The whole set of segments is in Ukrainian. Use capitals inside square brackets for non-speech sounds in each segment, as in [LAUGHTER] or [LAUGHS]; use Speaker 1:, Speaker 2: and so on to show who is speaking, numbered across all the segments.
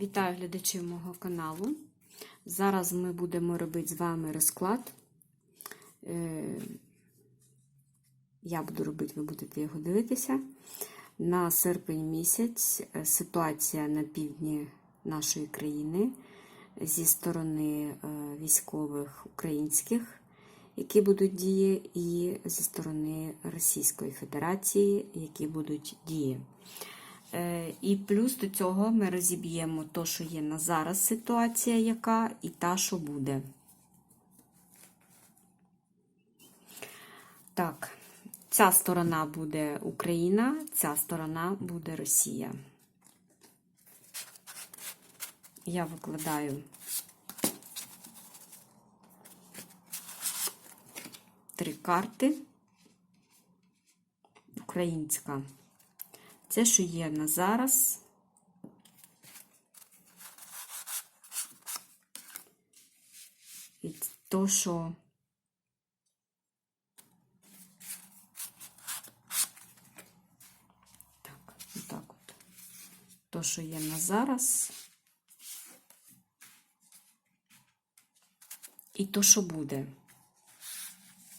Speaker 1: Вітаю глядачів мого каналу. Зараз ми будемо робити з вами розклад. Е, Я буду робити, ви будете його дивитися. На серпень місяць е, ситуація на півдні нашої країни зі сторони е, військових українських, які будуть дії, і зі сторони Російської Федерації, які будуть дії. Е, І плюс до цього ми розіб'ємо то, що є на зараз ситуація, яка, і та, що буде. Так, ця сторона буде Україна, ця сторона буде Росія. Я викладаю три карти. Українська. Це, що є на зараз. І то, що так, отак от. То, що є на зараз. І то, що буде.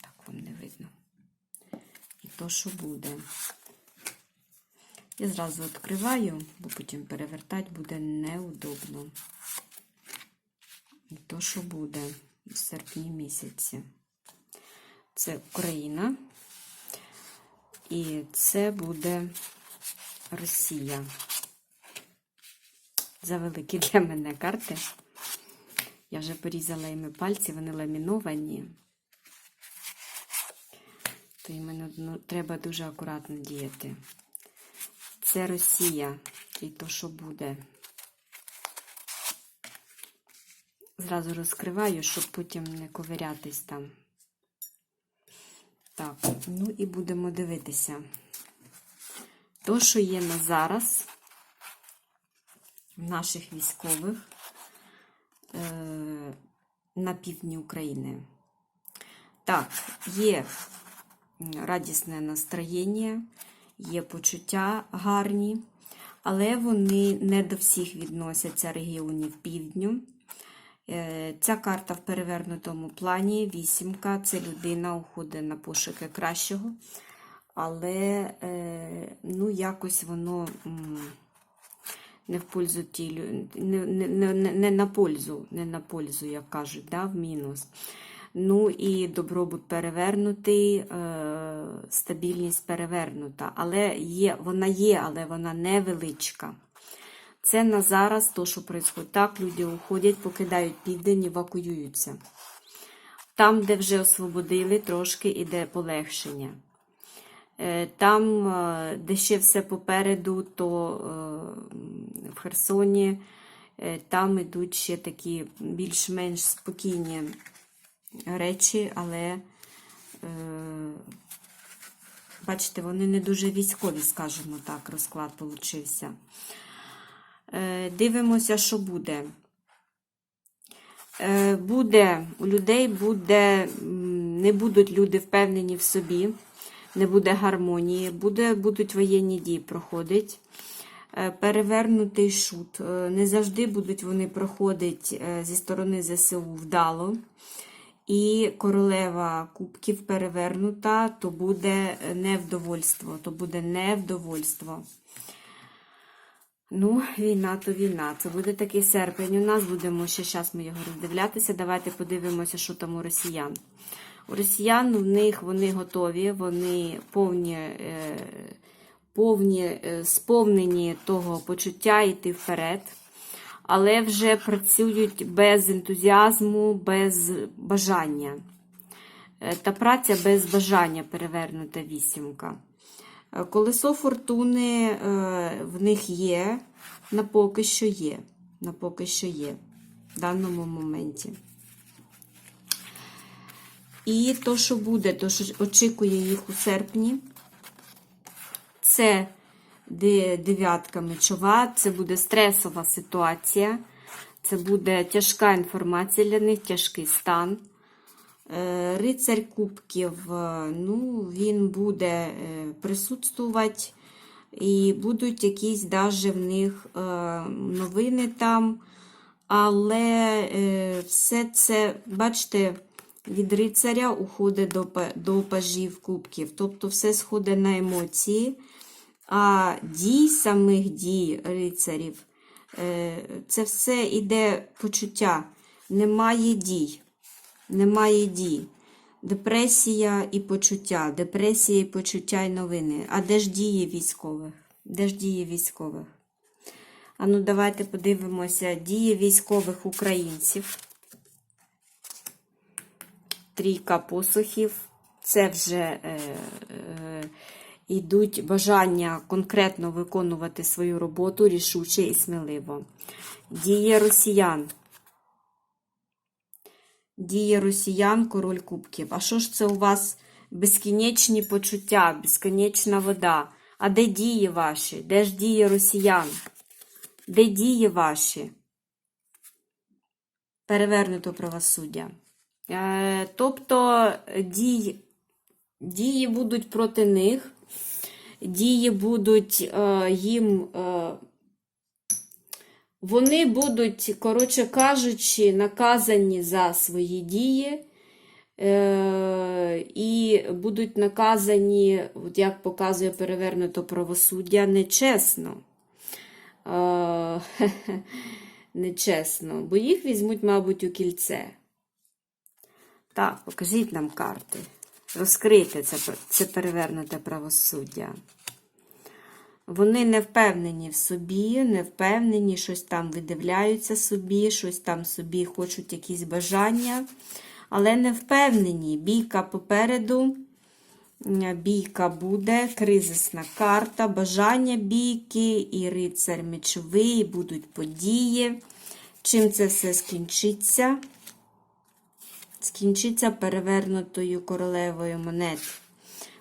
Speaker 1: Так вам не видно. І то, що буде. Я зразу відкриваю, бо потім перевертати буде неудобно. І то, що буде в серпні місяці. Це Україна. І це буде Росія. Завеликі для мене карти. Я вже порізала іми пальці, вони ламіновані. То іменно ну, треба дуже акуратно діяти. Це Росія і то, що буде. Зразу розкриваю, щоб потім не ковирятись там. Так, ну і будемо дивитися. То, що є на зараз в наших військових е на півдні України. Так, є радісне настроєння є почуття гарні, але вони не до всіх відносяться регіонів півдню. Е, ця карта в перевернутому плані, вісімка, це людина уходить на пошуки кращого, але е, ну, якось воно не в пользу ті, не, не, не, не на пользу, не на пользу, як кажуть, да, в мінус. Ну і добробут перевернутий, е, стабільність перевернута. Але є, вона є, але вона невеличка. Це на зараз то, що відбувається. Так, люди уходять, покидають південь, евакуюються. Там, де вже освободили, трошки іде полегшення. Е, там, е, де ще все попереду, то в Херсоні, там йдуть ще такі більш-менш спокійні речі, але, е, бачите, вони не дуже військові, скажімо так, розклад получився. Е, Дивимося, що буде. Е, Буде, у людей буде, не будуть люди впевнені в собі, не буде гармонії, буде, будуть воєнні дії проходити. Перевернутий шут. Не завжди будуть вони проходити зі сторони ЗСУ вдало і королева кубків перевернута, то буде невдовольство, то буде невдовольство. Ну, війна то війна. Це буде такий серпень. У нас будемо ще зараз ми його роздивлятися. Давайте подивимося, що там у росіян. У росіян в них вони готові, вони повні, е, повні е, сповнені того почуття йти вперед але вже працюють без ентузіазму, без бажання. Е, та праця без бажання перевернута вісімка. Е, колесо фортуни е, в них є, на поки що є. На поки що є в даному моменті. І то, що буде, то, що очікує їх у серпні, це дев'ятка мечова, це буде стресова ситуація, це буде тяжка інформація для них, тяжкий стан. Е, рицарь Кубків, е, ну, він буде е, присутствувати і будуть якісь даже в них новини там. Але все це, бачите, від рицаря уходить до пажів кубків. Тобто все сходить на емоції. А дій самих дій рицарів, е, це все іде почуття. Немає дій. Немає дій. Депресія і почуття. Депресія і почуття і новини. А де ж дії військових? Де ж дії військових? А ну давайте подивимося дії військових українців. Трійка посухів. Це вже е, е, йдуть бажання конкретно виконувати свою роботу рішуче і сміливо. Дії росіян. Дії росіян, король кубків. А що ж це у вас безкінечні почуття, безконечна вода? А де дії ваші? Де ж дії росіян? Де дії ваші? Перевернуто правосуддя. Е, тобто дій, дії будуть проти них, дії будуть е, їм. Е, вони будуть, коротше кажучи, наказані за свої дії. Е, і будуть наказані, як показує перевернуто правосуддя, нечесно. [LAUGHS] Нечесно, бо їх візьмуть, мабуть, у кільце. Так, покажіть нам карти. Розкрийте це, це перевернуте правосуддя. Вони не впевнені в собі, не впевнені, щось там видивляються собі, щось там собі хочуть якісь бажання, але не впевнені. Бійка попереду, бійка буде, кризисна карта, бажання бійки і рицар мечовий, будуть події. Чим це все скінчиться? Скінчиться перевернутою королевою монет.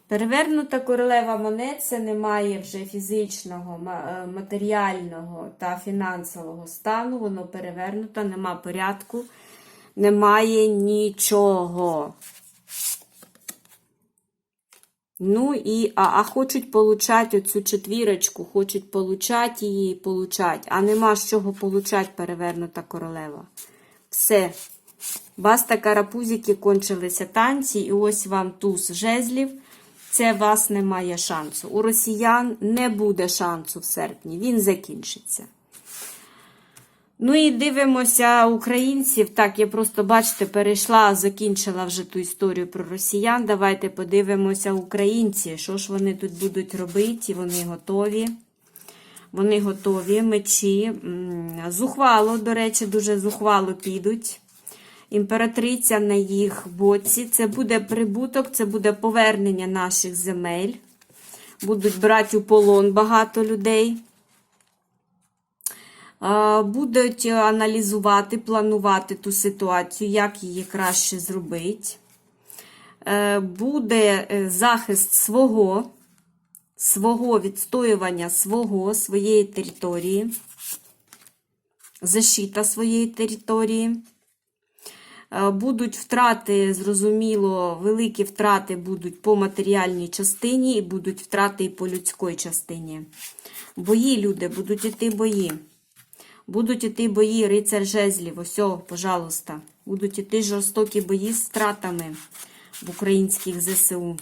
Speaker 1: Перевернута королева монет це не має вже фізичного, е, матеріального та фінансового стану. Воно перевернуто, нема порядку, немає нічого. Ну і а, а хочуть получати оцю четвірочку, хочуть получати її і получати. А нема з чого получати перевернута королева. Все. Баста карапузики кончилися танці, і ось вам туз жезлів. Це вас немає шансу. У росіян не буде шансу в серпні, він закінчиться. Ну і дивимося українців. Так, я просто, бачите, перейшла, закінчила вже ту історію про росіян. Давайте подивимося українці, що ж вони тут будуть робити, вони готові. Вони готові, мечі. Зухвало, до речі, дуже зухвало підуть. Імператриця на їх боці. Це буде прибуток, це буде повернення наших земель. Будуть брати у полон багато людей. Будуть аналізувати, планувати ту ситуацію, як її краще зробити. Е, Буде е, захист свого, свого відстоювання свого, своєї території, защита своєї території. Е, Будуть втрати, зрозуміло, великі втрати будуть по матеріальній частині і будуть втрати і по людській частині. Бої, люди, будуть іти бої. Будуть іти бої, рицар жезлів, ось, пожалуйста. Будуть іти жорстокі бої з втратами в українських ЗСУ.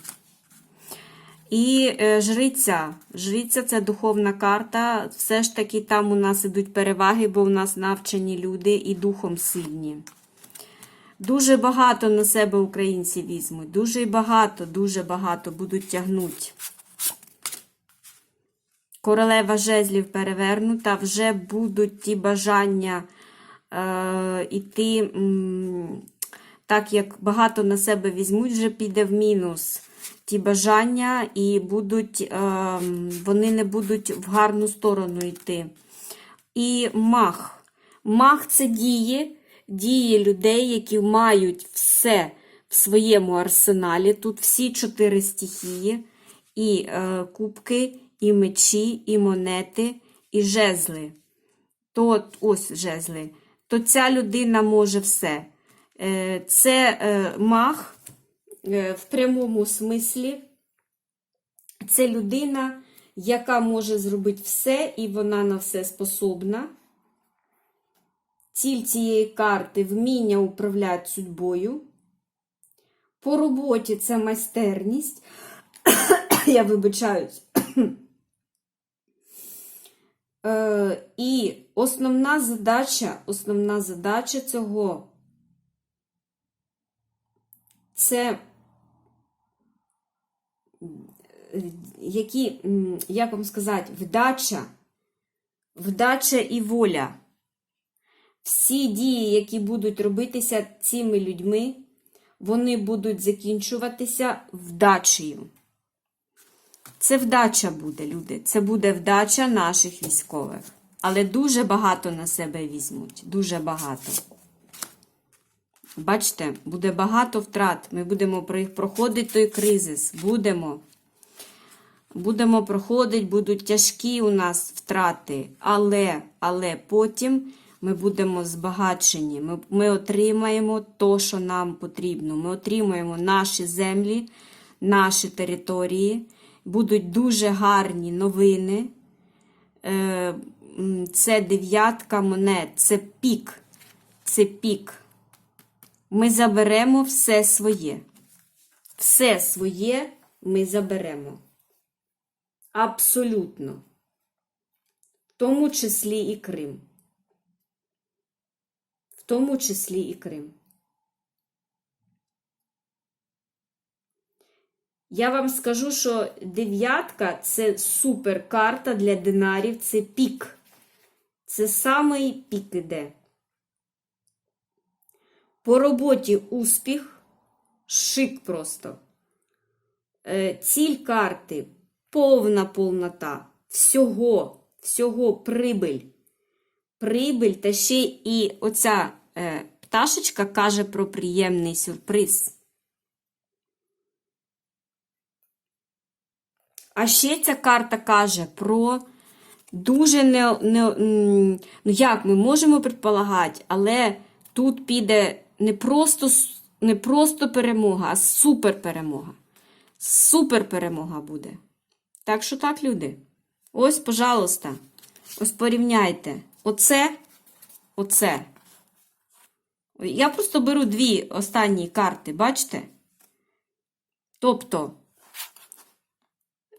Speaker 1: І е, жриця. Жриця це духовна карта. Все ж таки там у нас ідуть переваги, бо у нас навчені люди і духом сильні. Дуже багато на себе українці візьмуть. Дуже багато, дуже багато будуть тягнути. Королева жезлів перевернута, вже будуть ті бажання е, іти, м, так як багато на себе візьмуть, вже піде в мінус ті бажання, і будуть, е, вони не будуть в гарну сторону йти. І мах. Мах це дії, дії людей, які мають все в своєму арсеналі. Тут всі чотири стихії, і е, кубки, і мечі, і монети, і жезли. То ось жезли. То ця людина може все. Е, Це е, мах е, в прямому смислі. Це людина, яка може зробити все, і вона на все способна. Ціль цієї карти вміння управляти судьбою. По роботі це майстерність. [COUGHS] Я вибачаюсь. [COUGHS] Е, і основна задача, основна задача цього це які, як вам сказати, вдача, вдача і воля. Всі дії, які будуть робитися цими людьми, вони будуть закінчуватися вдачею. Це вдача буде, люди. Це буде вдача наших військових. Але дуже багато на себе візьмуть. Дуже багато. Бачите, буде багато втрат. Ми будемо проходити той кризис. Будемо. Будемо проходити, будуть тяжкі у нас втрати. Але, але потім ми будемо збагачені. Ми, ми отримаємо то, що нам потрібно. Ми отримаємо наші землі, наші території. Будуть дуже гарні новини. Е, Це дев'ятка монет, це пік. Це пік. Ми заберемо все своє. Все своє ми заберемо. Абсолютно. В тому числі і Крим. В тому числі і Крим. Я вам скажу, що дев'ятка це супер карта для динарів, це пік. Це самий пік іде. По роботі успіх, шик просто. Е, Ціль карти повна повнота. Всього, всього прибиль. Прибиль, та ще і оця е, пташечка каже про приємний сюрприз. А ще ця карта каже про дуже не, не ну як ми можемо предполагати, але тут піде не просто, не просто перемога, а супер перемога. Супер перемога буде. Так що так, люди. Ось, пожалуйста, ось порівняйте. Оце, оце. Я просто беру дві останні карти, бачите? Тобто,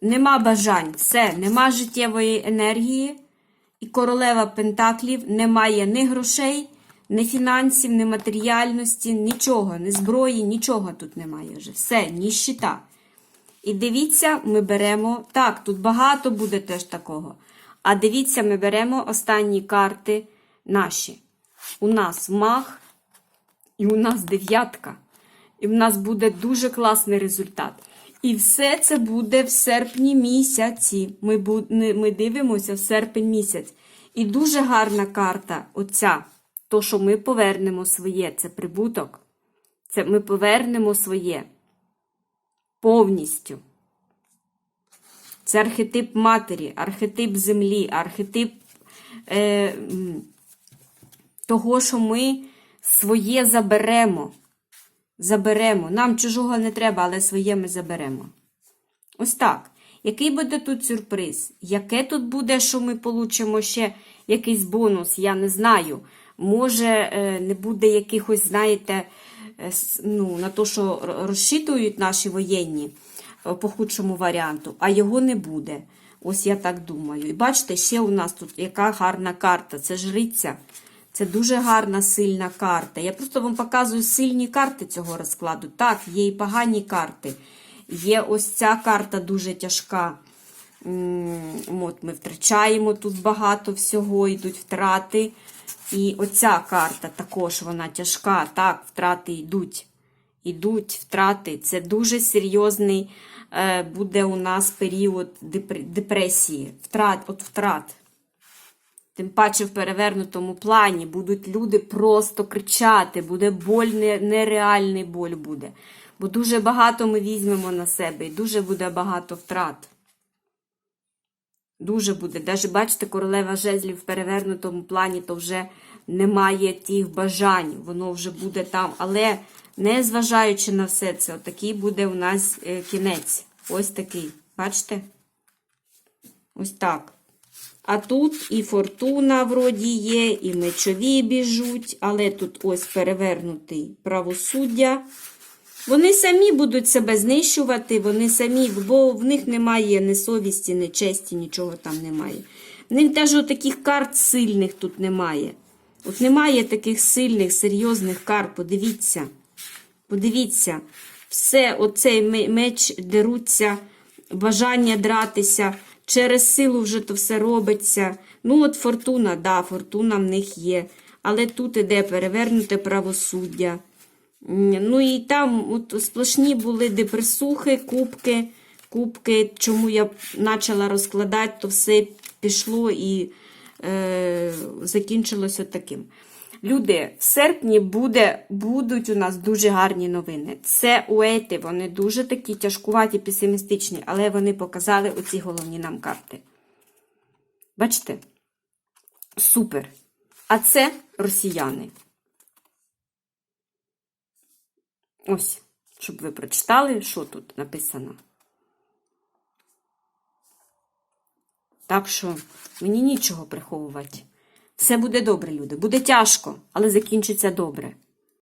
Speaker 1: нема бажань, все, нема життєвої енергії, і королева Пентаклів немає ні грошей, ні фінансів, ні матеріальності, нічого, ні зброї, нічого тут немає вже. Все, ні щита. І дивіться, ми беремо. Так, тут багато буде теж такого. А дивіться, ми беремо останні карти наші. У нас мах, і у нас дев'ятка. І в нас буде дуже класний результат. І все це буде в серпні місяці. Ми, ми дивимося в серпень місяць. І дуже гарна карта оця. То, що ми повернемо своє, це прибуток. Це ми повернемо своє повністю. Це архетип матері, архетип землі, архетип е, того, що ми своє заберемо. Заберемо. Нам чужого не треба, але своє ми заберемо. Ось так. Який буде тут сюрприз? Яке тут буде, що ми получимо ще якийсь бонус? Я не знаю. Може, е, не буде якихось, знаєте, е, ну, на те, що розчитують наші воєнні по худшому варіанту, а його не буде. Ось я так думаю. І бачите, ще у нас тут яка гарна карта. Це жриця. Це дуже гарна, сильна карта. Я просто вам показую сильні карти цього розкладу. Так, є і погані карти. Є ось ця карта дуже тяжка. От Ми втрачаємо тут багато всього, йдуть втрати. І оця карта також вона тяжка. Так, втрати йдуть. Йдуть втрати. Це дуже серйозний е, буде у нас період депресії. Втрат, от втрат. Тим паче в перевернутому плані будуть люди просто кричати, буде боль, нереальний боль буде. Бо дуже багато ми візьмемо на себе і дуже буде багато втрат. Дуже буде. Даже бачите, королева жезлів в перевернутому плані, то вже немає тих бажань, воно вже буде там. Але не зважаючи на все це, отакий буде у нас е, кінець. Ось такий. Бачите? Ось так. А тут і фортуна вроді є, і мечові біжуть, але тут ось перевернутий правосуддя. Вони самі будуть себе знищувати, вони самі, бо в них немає ні совісті, ні честі, нічого там немає. В них навіть таких карт сильних тут немає. От немає таких сильних, серйозних карт, подивіться. Подивіться, все, оцей меч деруться, бажання дратися, через силу вже то все робиться. Ну, от фортуна, да, фортуна в них є. Але тут іде перевернуте правосуддя. Ну і там от сплошні були депресухи, кубки, кубки. Чому я почала розкладати, то все пішло і закінчилося таким. Люди, в серпні буде, будуть у нас дуже гарні новини. Це уейти, вони дуже такі тяжкуваті, песимістичні, але вони показали оці головні нам карти. Бачите? Супер. А це росіяни. Ось, щоб ви прочитали, що тут написано. Так що мені нічого приховувати. Все буде добре, люди. Буде тяжко, але закінчиться добре.